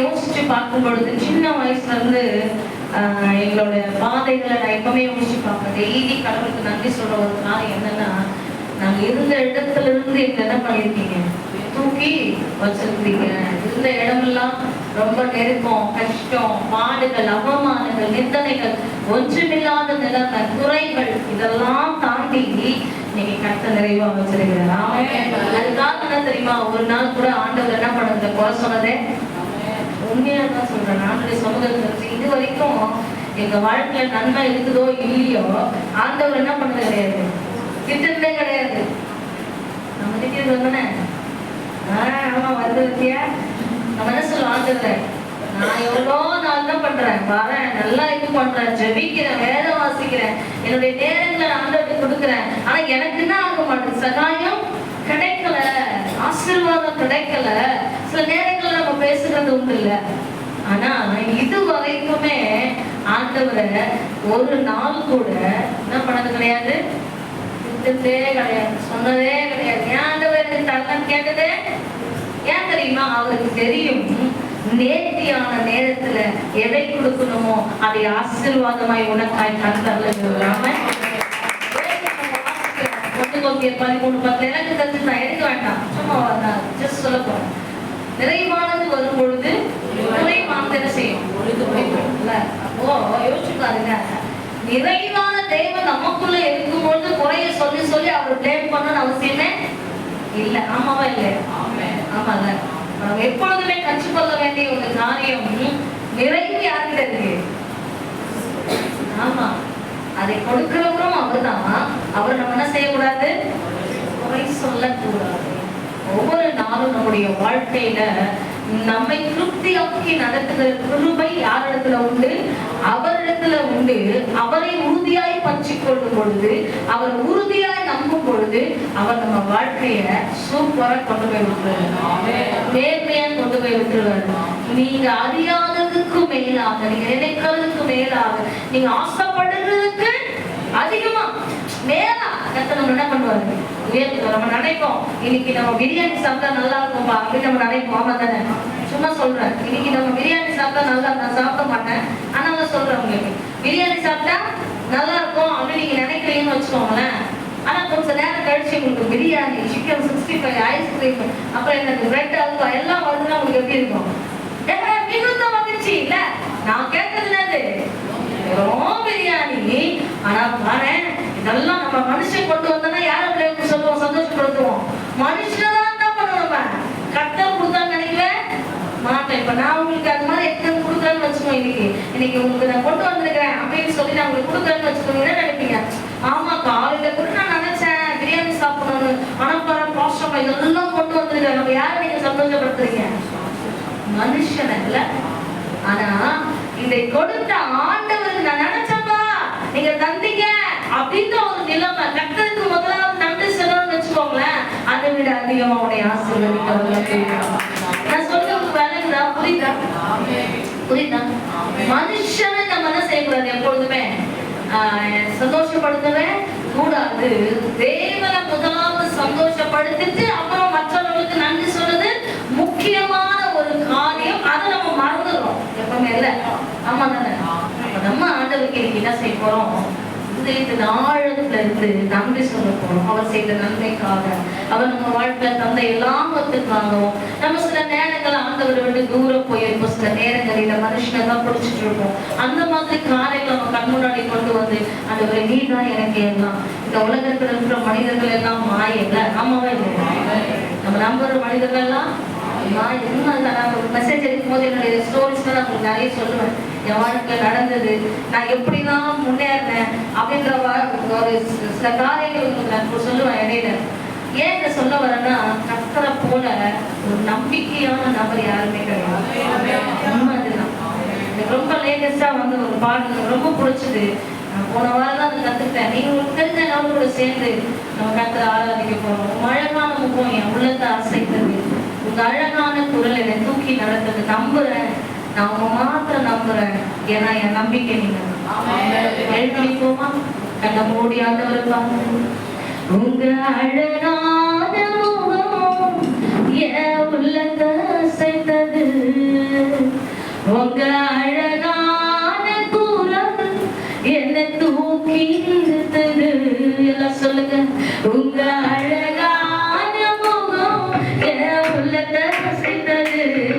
யோசிச்சு பார்க்கும் பொழுது சின்ன வயசுல இருந்து எங்களோட பாதைகளை நான் எப்பவுமே யோசிச்சு பார்ப்பேன். டெய்லி கடவுளுக்கு நன்றி சொல்ற ஒரு காரியம் என்னன்னா நாங்க இருந்த இடத்துல இருந்து எங்களை என்ன பண்ணிருக்கீங்க? தூக்கி வச்சிருக்கீங்க இருந்த இடமெல்லாம் ரொம்ப நெருக்கம் கஷ்டம் பாடுகள் அவமானங்கள் நிந்தனைகள் ஒன்றுமில்லாத நிலைமை குறைகள் இதெல்லாம் தாண்டி நீங்க கட்ட நிறைவா வச்சிருக்கிறார். அதுக்காக என்ன தெரியுமா? ஒரு நாள் கூட ஆண்டவர் என்ன பண்ணுறது குறை சொன்னதே உண்மையா தான் சொல்றேன் ஆண்டுடைய சமூகத்தில் இது வரைக்கும் எங்க வாழ்க்கையில நன்மை இருக்குதோ இல்லையோ ஆண்டவர் என்ன பண்ணது கிடையாது. திட்டத்திலே கிடையாது. நம்ம திட்டிட்டு வந்தோன்னே ஆஹ் ஆமா வருது நம்ம என்ன சொல்லுவோம் ஆண்டவர் நான் எவ்வளோ நாள் தான் பண்றேன். வரேன் நல்லா இது பண்றேன். ஜெபிக்கிறேன் வேதம் வாசிக்கிறேன். என்னுடைய நேரங்களை நான் ஆண்டவருக்கு கொடுக்குறேன். ஆனா எனக்கு என்ன ஆக மாட்டேன் சகாயம் கிடைக்கல. ஆசீர்வாதம் கிடைக்கல. சில நேரங்கள்ல பேசுறது உண்டு இல்ல. ஆனா இது வரைக்குமே ஆண்டவரை ஒரு நாள் கூட என்ன பண்ணது கிடையாது? திட்டத்தே கிடையாது. சொன்னதே கிடையாது. ஏன் ஆண்டவர் எனக்கு தரலன்னு கேட்டதே? ஏன் தெரியுமா? அவருக்கு தெரியும். நேர்த்தியான நேரத்துல எதை கொடுக்கணுமோ அதை ஆசீர்வாதமாய் உனக்காய் தந்தரல சொல்லாம பதிமூணு பத்து எனக்கு தெரிஞ்சு நான் எடுக்க வேண்டாம்? சும்மா நான் ஜஸ்ட் சொல்ல நிறைவானது வரும் பொழுது குறைவானது என்ன செய்யும் அப்போ யோசிச்சு பாருங்க நிறைவான தேவன் நமக்குள்ள இருக்கும் பொழுது குறைய சொல்லி சொல்லி அவர் பிளேம் பண்ணணும்னு அவசியமே இல்ல. ஆமாவா இல்ல ஆமால நம்ம எப்பொழுதுமே கற்றுக்கொள்ள வேண்டிய ஒரு காரியம் நிறைவு யார்கிட்ட இருக்கு? ஆமா. அதை கொடுக்கிறவரும் அவர்தான். அவர் நம்ம என்ன செய்யக்கூடாது? குறை சொல்லக்கூடாது. ஒவ்வொரு நாளும் நம்முடைய வாழ்க்கையில நம்மை திருப்தியாக்கி நடத்துகிற கிருபை யாரிடத்துல உண்டு? அவரிடத்துல உண்டு. அவரை உறுதியாய் பற்றிக் கொள்ளும் பொழுது அவர் உறுதியாய் நம்பும் பொழுது அவர் நம்ம வாழ்க்கைய சூப்பரா கொண்டு போய் விட்டுருவாரு. நேர்மையா கொண்டு போய் விட்டுருவாரு. நீங்க அறியாததுக்கு மேலாக நீங்க நினைக்கிறதுக்கு மேலாக நீங்க ஆசைப்படுறதுக்கு அதிகமா மேலா கத்த நம்ம என்ன பண்ணுவாரு? உயர்த்துவோம் நம்ம நினைப்போம் இன்னைக்கு நம்ம பிரியாணி சாப்பிட்டா நல்லா இருக்கும்பா அப்படின்னு நம்ம நினைப்போம். ஆமா தானே? சும்மா சொல்றேன். இன்னைக்கு நம்ம பிரியாணி சாப்பிட்டா நல்லா நான் சாப்பிட மாட்டேன். ஆனால் நான் சொல்றேன் உங்களுக்கு. பிரியாணி சாப்பிட்டா நல்லா இருக்கும் அப்படின்னு நீங்க நினைக்கிறீங்கன்னு வச்சுக்கோங்களேன். ஆனா கொஞ்ச நேரம் கழிச்சு உங்களுக்கு biryani chicken sixty five ice cream அப்புறம் எனக்கு பிரெட் அல்வா எல்லாம் வருதுன்னா உங்களுக்கு எப்படி இருக்கும்? மிகுந்த மகிழ்ச்சி இல்ல? நான் கேட்கறது என்னது? பிரியாணி. ஆனா பாரு இதெல்லாம் நம்ம மனுஷன் கொண்டு வந்தோம்னா யாரும் பிள்ளைக்கு சொல்லுவோம் சந்தோஷப்படுத்துவோம் மனுஷனை தான் என்ன பண்ணணும் நம்ம கட்டல் கொடுத்தான்னு நினைக்கிறேன் மாட்டேன் இப்ப நான் உங்களுக்கு அது மாதிரி எடுத்து கொடுக்குறேன்னு வச்சுக்கோங்க இன்னைக்கு. இன்னைக்கு உங்களுக்கு நான் கொண்டு வந்திருக்கிறேன் அப்படின்னு சொல்லி நான் உங்களுக்கு கொடுக்குறேன்னு வச்சுக்கோங்க. நினைப்பீங்க? ஆமா காலையில கூட நான் நினைச்சேன் பிரியாணி சாப்பிடணும்னு. ஆனா பாரு பாஸ்டமா இதெல்லாம் கொண்டு வந்திருக்கேன் நம்ம யாரை நீங்க சந்தோஷப்படுத்துறீங்க? மனுஷன் இல்ல. ஆனா இதை கொடுத்த ஆண்டவர் நான் நினைச்சப்பா நீங்க தந்தீங்க அப்படின்ற ஒரு நிலைமை கட்டத்துக்கு முதலாவது நன்றி சொல்லணும்னு வச்சுக்கோங்களேன். அதை விட அதிகமா உடைய ஆசீர்வதிக்க நான் சொல்றது விளங்குதா புரியுதா? புரியுதா? மனுஷனை நம்ம என்ன செய்யக்கூடாது எப்பொழுதுமே. ஆஹ், சந்தோஷப்படுத்தவே கூடாது. தேவனை முதலாவது சந்தோஷப்படுத்திட்டு அப்புறம் மற்றவர்களுக்கு நன்றி சொல்றது முக்கியமான ஒரு காரியம். அதை நம்ம மறந்துடுறோம். எப்பவுமே இல்லை. ஆமா தானே? நம்ம ஆண்டவருக்கு இன்னைக்கு என்ன செய்ய போறோம். சேர்த்து ஆழத்துல இருந்து நன்றி சொல்ல போறோம். அவர் செய்த நன்மைக்காக. அவர் நம்ம வாழ்க்கையில தந்த எல்லாத்துக்காகவும் நம்ம சில நேரங்கள் ஆண்டவரை விட்டு தூரம் போயிருப்போம் சில நேரங்களில் மனுஷனை தான் பிடிச்சிட்டு இருப்போம் அந்த மாதிரி காரியங்களை நம்ம கண் முன்னாடி கொண்டு வந்து ஆண்டவரை நீ தான் எனக்கு எல்லாம். இந்த உலகத்துல இருக்கிற மனிதர்கள் எல்லாம் மாயல ஆமாவா இல்லையா நம்ம நம்புற மனிதர்கள் எல்லாம் நான் என்ன ஒரு மெசேஜ் எடுக்கும் போது என்னுடைய புத்தகத்தில் நான் உங்களுக்கு நிறைய சொல்லுவேன். என் வாழ்க்கையில் நடந்தது. நான் எப்படிலாம் முன்னேறினேன் அப்படின்ற ஒரு சில காரியங்கள் உங்களுக்கு நான் சொல்லுவேன் இடையில. ஏன் இதை சொல்ல வரேன்னா கத்தரை போல ஒரு நம்பிக்கையான நபர் யாருமே கிடையாது. எனக்கு ரொம்ப லேட்டஸ்டா வந்து ஒரு பாடல் எனக்கு ரொம்ப பிடிச்சது. நான் போன வாரம் தான் அதை கத்துக்கிட்டேன். நீங்க ஒரு தெரிஞ்ச நபரோட சேர்ந்து நம்ம கத்தரை ஆராதிக்க போறோம். உங்க அழகான முகம் என் உள்ளத்தை அசைத்தது. உங்க அழகான குரல் என்னை தூக்கி நடந்தது நம்புறேன். நான் உங்க மாத்திரம் நம்புறேன். ஏன்னா என் நம்பிக்கை நீங்க எழுப்பிப்போமா கண்ண மூடி ஆண்டவருக்காங்க உங்க அழகான முகம் என் உள்ளத்தை சைத்தது உங்க அழகான குரல் என்னை தூக்கி நிறுத்தது. எல்லாம்